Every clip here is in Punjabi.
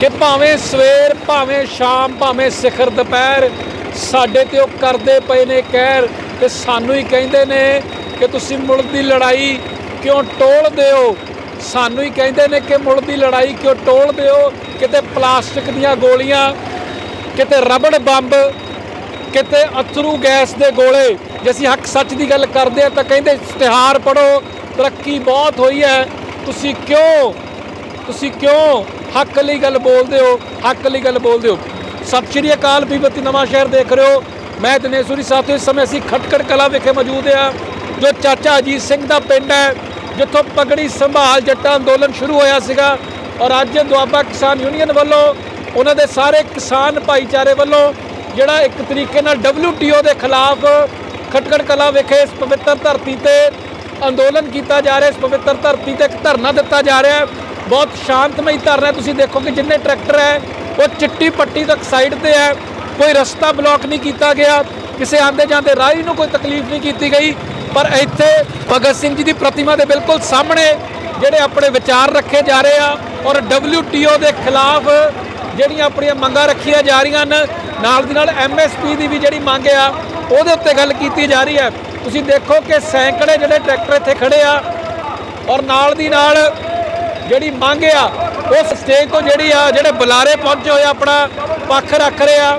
ਕਿ ਭਾਵੇਂ ਸਵੇਰ, ਭਾਵੇਂ ਸ਼ਾਮ, ਭਾਵੇਂ ਸਿਖਰ, ਦੁਪਹਿਰ, ਸਾਡੇ ਤੇ ਉਹ ਕਰਦੇ ਪਏ ਨੇ ਕਹਿਰ ਤੇ ਸਾਨੂੰ ਹੀ ਕਹਿੰਦੇ ਨੇ ਕਿ ਤੁਸੀਂ ਮੁਲਕ ਦੀ ਲੜਾਈ ਕਿਉਂ ਟੋਲਦੇ ਹੋ ਸਾਨੂੰ ਹੀ ਕਹਿੰਦੇ ਨੇ ਕਿ ਮੁਲਕ ਦੀ ਲੜਾਈ ਕਿਉਂ ਟੋਲਦੇ ਹੋ ਕਿਤੇ ਪਲਾਸਟਿਕ ਦੀਆਂ ਗੋਲੀਆਂ, ਕਿਤੇ ਰਬੜ ਬੰਬ, ਕਿਤੇ ਅਥਰੂ ਗੈਸ ਦੇ ਗੋਲੇ। ਜੇ ਅਸੀਂ ਹੱਕ ਸੱਚ ਦੀ ਗੱਲ ਕਰਦੇ ਆ ਤਾਂ ਕਹਿੰਦੇ ਇਸ਼ਤਿਹਾਰ ਪੜੋ ਤਰੱਕੀ ਬਹੁਤ ਹੋਈ ਹੈ। ਤੁਸੀਂ ਕਿਉਂ ਤੁਸੀਂ ਕਿਉਂ ਹੱਕ ਲਈ ਗੱਲ ਬੋਲਦੇ ਹੋ, ਹੱਕ ਲਈ ਗੱਲ ਬੋਲਦੇ ਹੋ। ਸਤਿ ਸ਼੍ਰੀ ਅਕਾਲ ਬੀਬਤੀ ਨਵਾਂ ਸ਼ਹਿਰ ਦੇਖ ਰਹੇ ਹੋ। ਮੈਂ ਦਿਨੇਸ਼ੂਰੀ ਸਾਹਿਬ ਤੋਂ ਇਸ ਸਮੇਂ ਅਸੀਂ ਖਟਕੜ ਕਲਾ ਵਿਖੇ ਮੌਜੂਦ ਆ ਜੋ ਚਾਚਾ ਅਜੀਤ ਸਿੰਘ ਦਾ ਪਿੰਡ ਹੈ, ਜਿੱਥੋਂ ਪਗੜੀ ਸੰਭਾਲ ਜੱਟਾਂ ਅੰਦੋਲਨ ਸ਼ੁਰੂ ਹੋਇਆ ਸੀਗਾ ਔਰ ਅੱਜ ਦੁਆਬਾ ਕਿਸਾਨ ਯੂਨੀਅਨ ਵੱਲੋਂ ਉਹਨਾਂ ਦੇ ਸਾਰੇ ਕਿਸਾਨ ਭਾਈਚਾਰੇ ਵੱਲੋਂ ਜਿਹੜਾ ਇੱਕ ਤਰੀਕੇ ਨਾਲ WTO ਦੇ ਖਿਲਾਫ ਖਟਕੜ ਕਲਾ ਵਿਖੇ ਇਸ ਪਵਿੱਤਰ ਧਰਤੀ ਤੇ ਅੰਦੋਲਨ ਕੀਤਾ ਜਾ ਰਿਹਾ, ਇਸ ਪਵਿੱਤਰ ਧਰਤੀ ਤੇ ਇੱਕ ਧਰਨਾ ਦਿੱਤਾ ਜਾ ਰਿਹਾ ਬਹੁਤ ਸ਼ਾਂਤਮਈ ਧਰਨਾ ਤੁਸੀਂ ਦੇਖੋ ਕਿ ਜਿੰਨੇ ਟਰੈਕਟਰ ਹੈ, ਉਹ ਚਿੱਟੀ ਪੱਟੀ ਤੱਕ ਸਾਈਡ ਤੇ ਹੈ। ਕੋਈ ਰਸਤਾ ਬਲੌਕ ਨਹੀਂ ਕੀਤਾ ਗਿਆ। ਕਿਸੇ ਆਂਦੇ ਜਾਂਦੇ ਰਾਹੀ ਨੂੰ ਕੋਈ ਤਕਲੀਫ ਨਹੀਂ ਕੀਤੀ ਗਈ। ਪਰ ਇੱਥੇ ਭਗਤ ਸਿੰਘ ਜੀ ਦੀ ਪ੍ਰਤਿਮਾ ਦੇ ਬਿਲਕੁਲ ਸਾਹਮਣੇ ਜਿਹੜੇ ਆਪਣੇ ਵਿਚਾਰ ਰੱਖੇ ਜਾ ਰਹੇ ਆ ਔਰ WTO ਦੇ ਖਿਲਾਫ ਜਿਹੜੀਆਂ ਆਪਣੀਆਂ ਮੰਗਾਂ ਰੱਖੀਆਂ ਜਾ ਰਹੀਆਂ ਹਨ, ਨਾਲ ਦੀ ਨਾਲ MSP ਦੀ ਵੀ ਜਿਹੜੀ ਮੰਗ ਆ, ਉਹਦੇ ਉੱਤੇ ਗੱਲ ਕੀਤੀ ਜਾ ਰਹੀ ਹੈ। ਤੁਸੀਂ ਦੇਖੋ ਕਿ ਸੈਂਕੜੇ ਜਿਹੜੇ ਟਰੈਕਟਰ ਇੱਥੇ ਖੜੇ ਆ ਔਰ ਨਾਲ ਦੀ ਨਾਲ ਜਿਹੜੀ ਮੰਗ ਆ ਉਸ ਸਟੇਜ ਤੋਂ ਜਿਹੜੀ ਆ ਜਿਹੜੇ ਬੁਲਾਰੇ ਪਹੁੰਚੇ ਹੋਏ ਆ, ਆਪਣਾ ਪੱਖ ਰੱਖ ਰਹੇ ਆ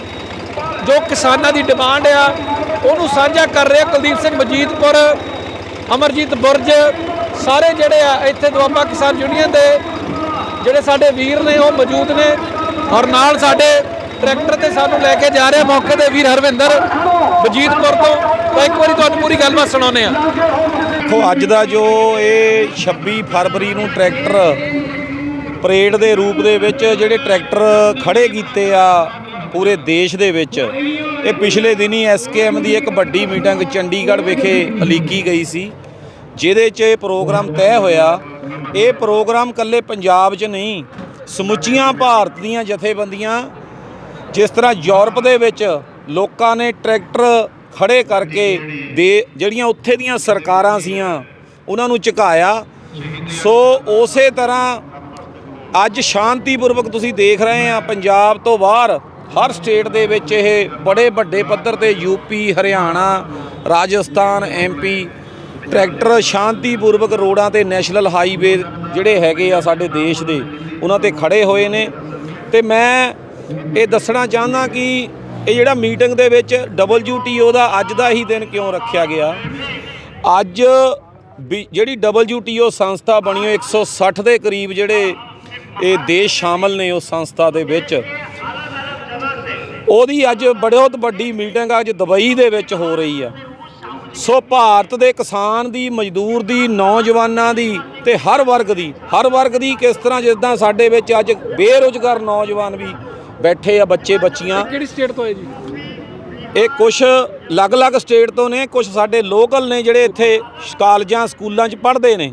ਜੋ ਕਿਸਾਨਾਂ ਦੀ ਡਿਮਾਂਡ ਆ ਉਹਨੂੰ ਸਾਂਝਾ ਕਰ ਰਿਹਾ ਕੁਲਦੀਪ ਸਿੰਘ ਮਜੀਦਪੁਰ ਅਮਰਜੀਤ ਬੁਰਜ ਸਾਰੇ ਜਿਹੜੇ ਆ ਇੱਥੇ ਦੁਆਬਾ ਕਿਸਾਨ ਯੂਨੀਅਨ ਦੇ ਜਿਹੜੇ ਸਾਡੇ ਵੀਰ ਨੇ ਉਹ ਮੌਜੂਦ ਨੇ ਔਰ ਨਾਲ ਸਾਡੇ ਟਰੈਕਟਰ ਤੇ ਸਾਨੂੰ ਲੈ ਕੇ ਜਾ ਰਹੇ ਮੌਕੇ ਤੇ ਵੀਰ ਹਰਵਿੰਦਰ ਮਜੀਦਪੁਰ ਤੋਂ। ਤਾਂ ਇੱਕ ਵਾਰੀ ਤੁਹਾਨੂੰ ਪੂਰੀ ਗੱਲਬਾਤ ਸੁਣਾਉਂਦੇ ਆ ਦੇਖੋ, ਅੱਜ ਦਾ ਜੋ ਇਹ 26 ਫਰਵਰੀ ਨੂੰ ਟਰੈਕਟਰ ਪਰੇਡ ਦੇ ਰੂਪ ਦੇ ਵਿੱਚ ਜਿਹੜੇ ਟਰੈਕਟਰ ਖੜੇ ਕੀਤੇ ਆ ਪੂਰੇ ਦੇਸ਼ ਦੇ ਵਿੱਚ, ਇਹ ਪਿਛਲੇ ਦਿਨੀ ਐਸਕੇਐਮ ਦੀ ਇੱਕ ਵੱਡੀ ਮੀਟਿੰਗ ਚੰਡੀਗੜ੍ਹ ਵਿਖੇ ਅਲੀਕੀ ਗਈ ਸੀ, ਜਿਹਦੇ 'ਚ ਇਹ ਪ੍ਰੋਗਰਾਮ ਤੈਅ ਹੋਇਆ। ਇਹ ਪ੍ਰੋਗਰਾਮ ਕੱਲੇ ਪੰਜਾਬ 'ਚ ਨਹੀਂ, ਸਮੁੱਚੀਆਂ ਭਾਰਤ ਦੀਆਂ ਜਥੇਬੰਦੀਆਂ, ਜਿਸ ਤਰ੍ਹਾਂ ਯੂਰਪ ਦੇ ਵਿੱਚ ਲੋਕਾਂ ਨੇ ਟਰੈਕਟਰ ਖੜੇ ਕਰਕੇ ਦੇ ਜਿਹੜੀਆਂ ਉੱਥੇ ਦੀਆਂ ਸਰਕਾਰਾਂ ਸੀਆਂ, ਉਹਨਾਂ ਨੂੰ ਝੁਕਾਇਆ। ਸੋ ਉਸੇ ਤਰ੍ਹਾਂ ਅੱਜ ਸ਼ਾਂਤੀਪੂਰਵਕ ਤੁਸੀਂ ਦੇਖ ਰਹੇ ਆ ਪੰਜਾਬ ਤੋਂ ਬਾਹਰ ਹਰ ਸਟੇਟ ਦੇ ਵਿੱਚ ਇਹ ਬੜੇ ਵੱਡੇ ਪੱਧਰ ਤੇ UP Haryana, Rajasthan MP tractor ਸ਼ਾਂਤੀਪੂਰਵਕ ਰੋਡਾਂ ਤੇ ਨੈਸ਼ਨਲ ਹਾਈਵੇ ਜਿਹੜੇ ਹੈਗੇ ਆ ਸਾਡੇ ਦੇਸ਼ ਦੇ, ਉਹਨਾਂ ਤੇ ਖੜੇ ਹੋਏ ਨੇ। ਤੇ ਮੈਂ ਇਹ ਦੱਸਣਾ ਚਾਹੁੰਦਾ ਕਿ ਇਹ ਜਿਹੜਾ ਮੀਟਿੰਗ ਦੇ ਵਿੱਚ WTO ਦਾ ਅੱਜ ਦਾ ਹੀ ਦਿਨ ਕਿਉਂ ਰੱਖਿਆ ਗਿਆ? ਅੱਜ ਵੀ ਜਿਹੜੀ WTO ਸੰਸਥਾ ਬਣੀ ਹੋਈ 160 ਦੇ ਕਰੀਬ ਜਿਹੜੇ ਇਹ ਦੇਸ਼ ਸ਼ਾਮਲ ਨੇ ਉਸ ਸੰਸਥਾ ਦੇ ਵਿੱਚ, ਉਹਦੀ ਅੱਜ ਬਹੁਤ ਵੱਡੀ ਮੀਟਿੰਗ ਅੱਜ ਦੁਬਈ ਦੇ ਵਿੱਚ ਹੋ ਰਹੀ ਆ। ਸੋ ਭਾਰਤ ਦੇ ਕਿਸਾਨ ਦੀ, ਮਜ਼ਦੂਰ ਦੀ, ਨੌਜਵਾਨਾਂ ਦੀ ਤੇ ਹਰ ਵਰਗ ਦੀ, ਹਰ ਵਰਗ ਦੀ ਕਿਸ ਤਰ੍ਹਾਂ ਜਿੱਦਾਂ ਸਾਡੇ ਵਿੱਚ ਅੱਜ ਬੇਰੁਜ਼ਗਾਰ ਨੌਜਵਾਨ ਵੀ ਬੈਠੇ ਆ ਬੱਚੇ ਬੱਚੀਆਂ। ਕਿਹੜੀ ਸਟੇਟ ਤੋਂ ਹੈ ਜੀ? ਇਹ ਕੁਝ ਅਲੱਗ-ਅਲੱਗ ਸਟੇਟ ਤੋਂ ਨੇ ਕੁਝ ਸਾਡੇ ਲੋਕਲ ਨੇ ਜਿਹੜੇ ਇੱਥੇ ਕਾਲਜਾਂ ਸਕੂਲਾਂ 'ਚ ਪੜ੍ਹਦੇ ਨੇ।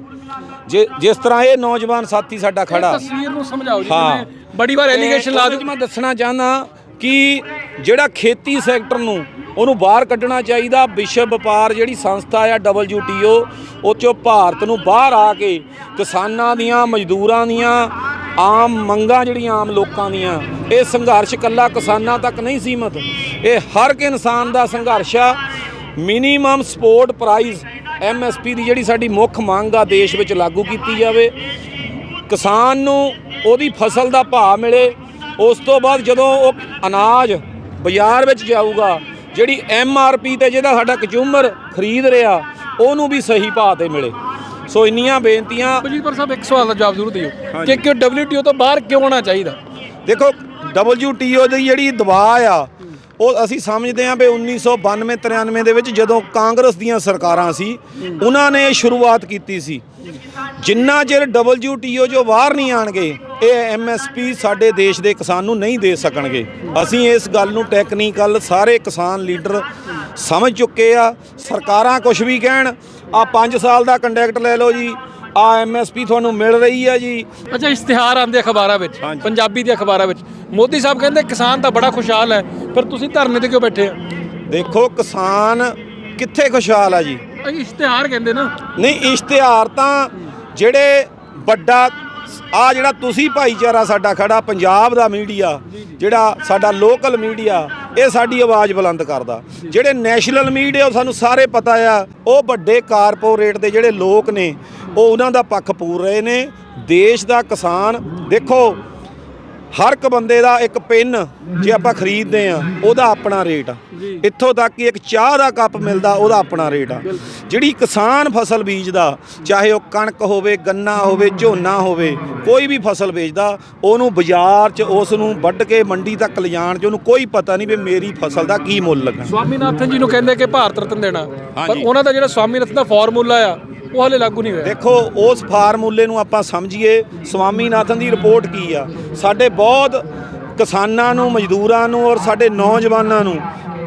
ਜੇ ਜਿਸ ਤਰ੍ਹਾਂ ਇਹ ਨੌਜਵਾਨ ਸਾਥੀ ਸਾਡਾ ਖੜਾ। ਤਸਵੀਰ ਨੂੰ ਸਮਝਾਓ ਜੀ ਹਾਂ। ਜਿਵੇਂ ਬੜੀ ਵਾਰ ਐਲੀਗੇਸ਼ਨ ਲਾ 'ਚ ਮੈਂ ਦੱਸਣਾ ਚਾਹੁੰਦਾ ਕਿ ਜਿਹੜਾ ਖੇਤੀ ਸੈਕਟਰ ਨੂੰ ਉਹਨੂੰ ਬਾਹਰ ਕੱਢਣਾ ਚਾਹੀਦਾ ਵਿਸ਼ਵ ਵਪਾਰ ਜਿਹੜੀ ਸੰਸਥਾ ਆ WTO ਉਹ 'ਚੋਂ ਭਾਰਤ ਨੂੰ ਬਾਹਰ ਆ ਕੇ ਕਿਸਾਨਾਂ ਦੀਆਂ ਮਜ਼ਦੂਰਾਂ ਦੀਆਂ ਆਮ ਮੰਗਾਂ ਜਿਹੜੀਆਂ ਆਮ ਲੋਕਾਂ ਦੀਆਂ, ਇਹ ਸੰਘਰਸ਼ ਕੱਲਾ ਕਿਸਾਨਾਂ ਤੱਕ ਨਹੀਂ ਸੀਮਤ। ਇਹ ਹਰ ਇੱਕ ਇਨਸਾਨ ਦਾ ਸੰਘਰਸ਼ ਆ। ਮਿਨੀਮਮ ਸਪੋਰਟ ਪ੍ਰਾਈਸ MSP ਦੀ ਜਿਹੜੀ ਸਾਡੀ ਮੁੱਖ ਮੰਗ ਆ ਦੇਸ਼ ਵਿੱਚ ਲਾਗੂ ਕੀਤੀ ਜਾਵੇ। ਕਿਸਾਨ ਨੂੰ ਉਹਦੀ ਫਸਲ ਦਾ ਭਾਅ ਮਿਲੇ। ਉਸ ਤੋਂ ਬਾਅਦ ਜਦੋਂ ਉਹ ਅਨਾਜ ਬਾਜ਼ਾਰ ਵਿੱਚ ਜਾਊਗਾ, ਜਿਹੜੀ ਐਮਆਰਪੀ ਤੇ ਜਿਹਦਾ ਸਾਡਾ ਕੰਜੂਮਰ ਖਰੀਦ ਰਿਹਾ, ਉਹਨੂੰ ਵੀ ਸਹੀ ਭਾਅ ਤੇ ਮਿਲੇ। ਸੋ ਇੰਨੀਆਂ ਬੇਨਤੀਆਂ ਬਲਜੀਤ ਸਾਹਿਬ ਇੱਕ ਸਵਾਲ ਦਾ ਜਵਾਬ ਜ਼ਰੂਰ ਦਿਓ ਕਿ ਕਿਉਂ WTO ਤੋਂ ਬਾਹਰ ਕਿਉਂ ਆਉਣਾ ਚਾਹੀਦਾ? ਦੇਖੋ WTO ਦੀ ਜਿਹੜੀ ਦਬਾਅ ਆ ਉਹ ਅਸੀਂ ਸਮਝਦੇ ਹਾਂ ਵੀ 1992 93 ਦੇ ਵਿੱਚ ਜਦੋਂ ਕਾਂਗਰਸ ਦੀਆਂ ਸਰਕਾਰਾਂ ਸੀ ਉਹਨਾਂ ਨੇ ਸ਼ੁਰੂਆਤ ਕੀਤੀ ਸੀ। ਜਿੰਨਾ ਚਿਰ WTO ਜੋ ਬਾਹਰ ਨਹੀਂ ਆਣਗੇ ਇਹ MSP ਸਾਡੇ ਦੇਸ਼ ਦੇ ਕਿਸਾਨ ਨੂੰ ਨਹੀਂ ਦੇ ਸਕਣਗੇ। ਅਸੀਂ ਇਸ ਗੱਲ ਨੂੰ ਟੈਕਨੀਕਲ ਸਾਰੇ ਕਿਸਾਨ ਲੀਡਰ ਸਮਝ ਚੁੱਕੇ ਆ ਸਰਕਾਰਾਂ ਕੁਝ ਵੀ ਕਹਿਣ ਆ 5 ਸਾਲ ਦਾ ਕੰਟਰੈਕਟ ਲੈ ਲਓ ਜੀ। ਆ MSP ਤੁਹਾਨੂੰ ਮਿਲ ਰਹੀ ਆ ਜੀ। ਅੱਛਾ ਇਸ਼ਤਿਹਾਰ ਆਉਂਦੇ ਅਖਬਾਰਾਂ ਵਿੱਚ। ਪੰਜਾਬੀ ਦੇ ਅਖਬਾਰਾਂ ਵਿੱਚ। ਮੋਦੀ ਸਾਹਿਬ ਕਹਿੰਦੇ ਕਿਸਾਨ ਤਾਂ ਬੜਾ ਖੁਸ਼ਹਾਲ ਹੈ ਫਿਰ ਤੁਸੀਂ ਧਰਨੇ ਤੇ ਕਿਉਂ ਬੈਠੇ ਆ ਦੇਖੋ ਕਿਸਾਨ ਕਿੱਥੇ ਖੁਸ਼ਹਾਲ ਆ ਜੀ? ਇਸ਼ਤਿਹਾਰ ਕਹਿੰਦੇ ਨਾ। ਨਹੀਂ ਇਸ਼ਤਿਹਾਰ ਤਾਂ ਜਿਹੜੇ ਵੱਡਾ ਆ ਜਿਹੜਾ ਤੁਸੀਂ ਭਾਈਚਾਰਾ ਸਾਡਾ ਖੜਾ ਪੰਜਾਬ ਦਾ ਮੀਡੀਆ ਜਿਹੜਾ ਸਾਡਾ ਲੋਕਲ ਮੀਡੀਆ ਇਹ ਸਾਡੀ ਆਵਾਜ਼ ਬੁਲੰਦ ਕਰਦਾ। ਜਿਹੜੇ ਨੈਸ਼ਨਲ ਮੀਡੀਆ ਉਹ ਸਾਨੂੰ ਸਾਰੇ ਪਤਾ ਆ ਉਹ ਵੱਡੇ ਕਾਰਪੋਰੇਟ ਦੇ ਜਿਹੜੇ ਲੋਕ ਨੇ ਉਹ ਉਹਨਾਂ ਦਾ ਪੱਖ ਪੂਰ ਰਹੇ ਨੇ। ਦੇਸ਼ ਦਾ ਕਿਸਾਨ ਦੇਖੋ ਹਰ ਇੱਕ ਬੰਦੇ ਦਾ ਇੱਕ ਪਿੰਨ ਜੇ ਆਪਾਂ ਖਰੀਦਦੇ ਆ ਉਹਦਾ ਆਪਣਾ ਰੇਟ ਆ। ਇੱਥੋਂ ਤੱਕ ਕਿ ਇੱਕ ਚਾਹ ਦਾ ਕੱਪ ਮਿਲਦਾ ਉਹਦਾ ਆਪਣਾ ਰੇਟ ਆ। ਜਿਹੜੀ ਕਿਸਾਨ ਫਸਲ ਬੀਜਦਾ ਚਾਹੇ ਉਹ ਕਣਕ ਹੋਵੇ ਗੰਨਾ ਹੋਵੇ ਝੋਨਾ ਹੋਵੇ ਕੋਈ ਵੀ ਫਸਲ ਵੇਚਦਾ ਉਹਨੂੰ ਬਾਜ਼ਾਰ 'ਚ ਉਸ ਨੂੰ ਵੱਢ ਕੇ ਮੰਡੀ ਤੱਕ ਲਿਜਾਣ 'ਚ ਉਹਨੂੰ ਕੋਈ ਪਤਾ ਨਹੀਂ ਵੀ ਮੇਰੀ ਫਸਲ ਦਾ ਕੀ ਮੁੱਲ ਲੱਗਾ ਸਵਾਮੀਨਾਥਨ ਜੀ ਨੂੰ ਕਹਿੰਦੇ ਕਿ ਭਾਰਤ ਰਤਨ ਦੇਣਾ। ਪਰ। ਉਹਨਾਂ ਦਾ ਜਿਹੜਾ ਸਵਾਮੀਨਾਥਨ ਦਾ ਫਾਰਮੂਲਾ ਆ ਉਹ ਹਾਲੇ ਲਾਗੂ ਨਹੀਂ ਹੋਇਆ। ਦੇਖੋ, ਉਸ ਫਾਰਮੂਲੇ ਨੂੰ ਆਪਾਂ ਸਮਝੀਏ। ਸਵਾਮੀਨਾਥਨ ਦੀ ਰਿਪੋਰਟ ਕੀ ਆ? ਸਾਡੇ ਬਹੁਤ ਕਿਸਾਨਾਂ ਨੂੰ, ਮਜ਼ਦੂਰਾਂ ਨੂੰ ਔਰ ਸਾਡੇ ਨੌਜਵਾਨਾਂ ਨੂੰ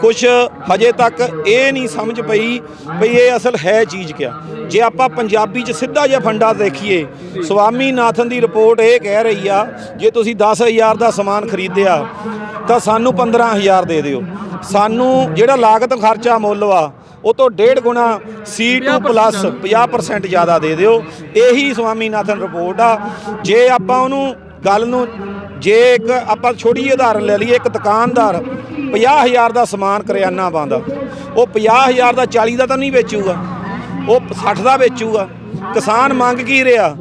ਕੁਝ ਹਜੇ ਤੱਕ ਇਹ ਨਹੀਂ ਸਮਝ ਪਈ ਵੀ ਇਹ ਅਸਲ ਹੈ ਚੀਜ਼ ਕਿਆ। ਜੇ ਆਪਾਂ ਪੰਜਾਬੀ 'ਚ ਸਿੱਧਾ ਜਿਹਾ ਫੰਡਾ ਦੇਖੀਏ, ਸਵਾਮੀਨਾਥਨ ਦੀ ਰਿਪੋਰਟ ਇਹ ਕਹਿ ਰਹੀ ਆ, ਜੇ ਤੁਸੀਂ 10000 ਦਾ ਸਮਾਨ ਖਰੀਦਿਆ, ਤਾਂ ਸਾਨੂੰ 15000 ਦੇ ਦਿਓ। ਸਾਨੂੰ ਜਿਹੜਾ ਲਾਗਤ ਖਰਚਾ ਮੁੱਲ ਵਾ ਉਹ ਤੋਂ ਡੇਢ ਗੁਣਾ C2 ਪਲੱਸ 50% ਜ਼ਿਆਦਾ। ਦੇ ਦਿਓ। ਇਹੀ ਸਵਾਮੀਨਾਥਨ ਰਿਪੋਰਟ ਆ। ਜੇ ਆਪਾਂ ਉਹਨੂੰ ਗੱਲ ਨੂੰ ਜੇ ਇੱਕ ਆਪਾਂ ਛੋਟੀ ਜਿਹੀ ਉਦਾਹਰਨ ਲੈ ਲਈਏ ਇੱਕ ਦੁਕਾਨਦਾਰ 50000 ਦਾ ਸਮਾਨ ਕਰਿਆਨਾ ਪਾਉਂਦਾ। ਉਹ 50000 ਦਾ 40 ਦਾ ਤਾਂ ਨਹੀਂ ਵੇਚੂਗਾ। ਉਹ 60 ਦਾ ਵੇਚੂਗਾ। ਕਿਸਾਨ ਮੰਗ ਕੀ ਰਿਹਾ?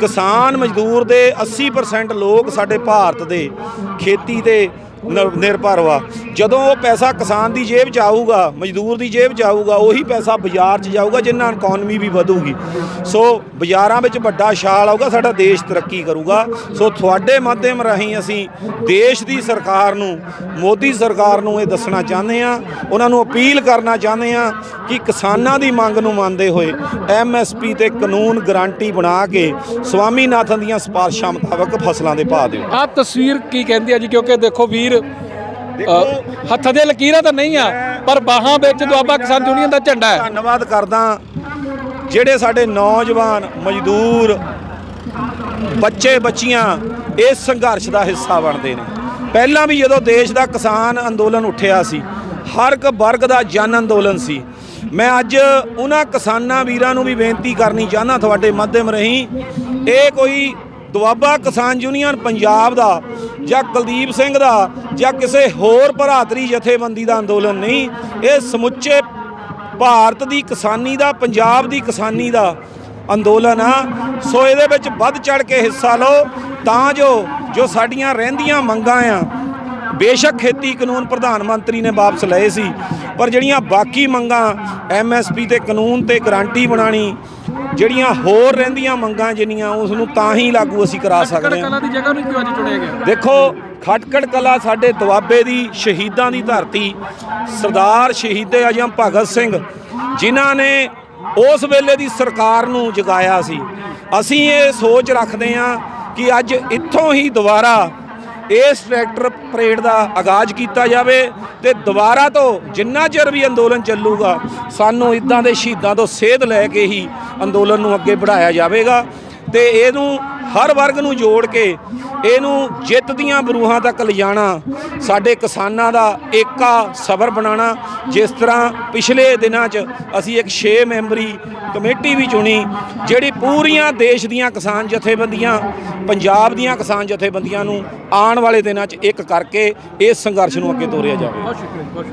ਕਿਸਾਨ ਮਜ਼ਦੂਰ ਦੇ 80% ਲੋਕ ਸਾਡੇ ਭਾਰਤ ਦੇ ਖੇਤੀ ਤੇ ਨਿਰ ਨਿਰਭਰ ਵਾ। ਜਦੋਂ ਉਹ ਪੈਸਾ ਕਿਸਾਨ ਦੀ ਜੇਬ 'ਚ ਆਊਗਾ, ਮਜ਼ਦੂਰ ਦੀ ਜੇਬ 'ਚ ਆਊਗਾ, ਉਹੀ ਪੈਸਾ ਬਾਜ਼ਾਰ 'ਚ ਜਾਊਗਾ, ਜਿੰਨਾਂ ਇਕਨੋਮੀ ਵੀ ਵਧੂਗੀ। ਸੋ ਬਾਜ਼ਾਰਾਂ ਵਿੱਚ ਵੱਡਾ ਛਾਲ ਆਊਗਾ, ਸਾਡਾ ਦੇਸ਼ ਤਰੱਕੀ ਕਰੂਗਾ। ਸੋ ਤੁਹਾਡੇ ਮਾਧਿਅਮ ਰਾਹੀਂ ਅਸੀਂ ਦੇਸ਼ ਦੀ ਸਰਕਾਰ ਨੂੰ, ਮੋਦੀ ਸਰਕਾਰ ਨੂੰ ਇਹ ਦੱਸਣਾ ਚਾਹੁੰਦੇ ਆ ਉਹਨਾਂ ਨੂੰ ਅਪੀਲ ਕਰਨਾ ਚਾਹੁੰਦੇ ਆ ਕਿ ਕਿਸਾਨਾਂ ਦੀ ਮੰਗ ਨੂੰ ਮੰਨਦੇ ਹੋਏ ਐਮਐਸਪੀ ਤੇ ਕਾਨੂੰਨ ਗਾਰੰਟੀ ਬਣਾ ਕੇ ਸਵਾਮੀਨਾਥਨ ਦੀਆਂ ਸਿਫਾਰਸ਼ਾਂ ਮੁਤਾਬਕ ਫਸਲਾਂ ਦੇ ਭਾਅ ਦਿਓ। ਆਹ ਤਸਵੀਰ ਕੀ ਕਹਿੰਦੀ ਆ ਜੀ? ਕਿਉਂਕਿ ਦੇਖੋ ਵੀ ਦੇਖੋ ਹੱਥ ਦੇ ਲਕੀਰਾਂ ਤਾਂ ਨਹੀਂ ਆ, ਪਰ ਬਾਹਾਂ ਵਿੱਚ ਦੁਆਬਾ ਕਿਸਾਨ ਯੂਨੀਅਨ ਦਾ ਝੰਡਾ ਹੈ। ਧੰਨਵਾਦ ਕਰਦਾ ਜਿਹੜੇ ਸਾਡੇ ਨੌਜਵਾਨ, ਮਜ਼ਦੂਰ, ਬੱਚੇ, ਬੱਚੀਆਂ ਇਸ ਸੰਘਰਸ਼ ਦਾ ਹਿੱਸਾ ਬਣਦੇ ਨੇ। ਪਹਿਲਾਂ ਵੀ ਜਦੋਂ ਦੇਸ਼ ਦਾ ਕਿਸਾਨ ਅੰਦੋਲਨ ਉੱਠਿਆ ਸੀ, ਹਰ ਇੱਕ ਵਰਗ ਦਾ ਜਨ ਅੰਦੋਲਨ ਸੀ। ਮੈਂ ਅੱਜ ਉਹਨਾਂ ਕਿਸਾਨਾਂ ਵੀਰਾਂ ਨੂੰ ਵੀ ਬੇਨਤੀ ਕਰਨੀ ਚਾਹੁੰਦਾ, ਤੁਹਾਡੇ ਮਾਧਿਅਮ ਰਹੀ ਇਹ ਕੋਈ ਦੁਆਬਾ ਕਿਸਾਨ ਯੂਨੀਅਨ ਪੰਜਾਬ ਦਾ ਜਾਂ ਕੁਲਦੀਪ ਸਿੰਘ ਦਾ ਜਾਂ ਕਿਸੇ ਹੋਰ ਭਰਾਤਰੀ ਜਥੇਬੰਦੀ ਦਾ ਅੰਦੋਲਨ ਨਹੀਂ, ਇਹ ਸਮੁੱਚੇ ਭਾਰਤ ਦੀ ਕਿਸਾਨੀ ਦਾ, ਪੰਜਾਬ ਦੀ ਕਿਸਾਨੀ ਦਾ ਅੰਦੋਲਨ ਆ। ਸੋ ਇਹਦੇ ਵਿੱਚ ਵੱਧ ਚੜ ਕੇ ਹਿੱਸਾ ਲਓ, ਤਾਂ ਜੋ ਜੋ ਸਾਡੀਆਂ ਰਹਿੰਦੀਆਂ ਮੰਗਾਂ ਆ, ਬੇਸ਼ੱਕ ਖੇਤੀ ਕਾਨੂੰਨ ਪ੍ਰਧਾਨ ਮੰਤਰੀ ਨੇ ਵਾਪਸ ਲਏ ਸੀ, ਪਰ ਜਿਹੜੀਆਂ ਬਾਕੀ ਮੰਗਾਂ ਐਮਐਸਪੀ ਤੇ ਕਾਨੂੰਨ ਤੇ ਗਾਰੰਟੀ ਬਣਾਣੀ ਜਿਹੜੀਆਂ ਹੋਰ ਰਹਿੰਦੀਆਂ ਮੰਗਾਂ ਜਿੰਨੀਆਂ ਉਸ ਨੂੰ ਤਾਂ ਹੀ ਲਾਗੂ ਅਸੀਂ ਕਰਾ ਸਕਦੇ ਹਾਂ। ਕਲਾ ਦੀ ਜਗ੍ਹਾ ਨੂੰ ਕਿਉਂ ਅੱਜ ਚੁਣਿਆ ਗਿਆ? ਦੇਖੋ ਖਟਕੜ ਕਲਾ ਸਾਡੇ ਦੁਆਬੇ ਦੀ ਸ਼ਹੀਦਾਂ ਦੀ ਧਰਤੀ ਸਰਦਾਰ ਸ਼ਹੀਦੇ ਆਜਮ ਭਗਤ ਸਿੰਘ ਜਿਨ੍ਹਾਂ ਨੇ ਉਸ ਵੇਲੇ ਦੀ ਸਰਕਾਰ ਨੂੰ ਜਗਾਇਆ ਸੀ। ਅਸੀਂ ਇਹ ਸੋਚ ਰੱਖਦੇ ਹਾਂ ਕਿ ਅੱਜ ਇੱਥੋਂ ਹੀ ਦੁਬਾਰਾ ਇਸ ਟਰੈਕਟਰ ਪਰੇਡ ਦਾ ਆਗਾਜ਼ ਕੀਤਾ ਜਾਵੇ ਤੇ ਦੁਬਾਰਾ ਤੋਂ ਜਿੰਨਾ ਚਿਰ ਵੀ ਅੰਦੋਲਨ ਚੱਲੂਗਾ, ਸਾਨੂੰ ਇਦਾਂ ਦੇ ਸ਼ਹੀਦਾਂ ਤੋਂ ਸੇਧ ਲੈ ਕੇ ਹੀ ਅੰਦੋਲਨ ਨੂੰ ਅੱਗੇ ਵਧਾਇਆ ਜਾਵੇਗਾ ਤੇ ਇਹਨੂੰ ਹਰ ਵਰਗ ਨੂੰ ਜੋੜ ਕੇ ਇਹਨੂੰ ਜਿੱਤ ਦੀਆਂ ਬਰੂਹਾਂ ਤੱਕ ਲਿਜਾਣਾ, ਸਾਡੇ ਕਿਸਾਨਾਂ ਦਾ ਏਕਾ ਸਬਰ ਬਣਾਉਣਾ। ਜਿਸ ਤਰ੍ਹਾਂ ਪਿਛਲੇ ਦਿਨਾਂ 'ਚ ਅਸੀਂ ਇੱਕ 6 ਮੈਂਬਰੀ ਕਮੇਟੀ ਵੀ ਚੁਣੀ, ਜਿਹੜੀ ਪੂਰੀਆਂ ਦੇਸ਼ ਦੀਆਂ ਕਿਸਾਨ ਜਥੇਬੰਦੀਆਂ, ਪੰਜਾਬ ਦੀਆਂ ਕਿਸਾਨ ਜਥੇਬੰਦੀਆਂ ਨੂੰ ਆਉਣ ਵਾਲੇ ਦਿਨਾਂ 'ਚ ਇੱਕ ਕਰਕੇ ਇਸ ਸੰਘਰਸ਼ ਨੂੰ ਅੱਗੇ ਤੋਰਿਆ ਜਾਵੇ। ਬਹੁਤ ਸ਼ੁਕਰੀਆ, ਬਹੁਤ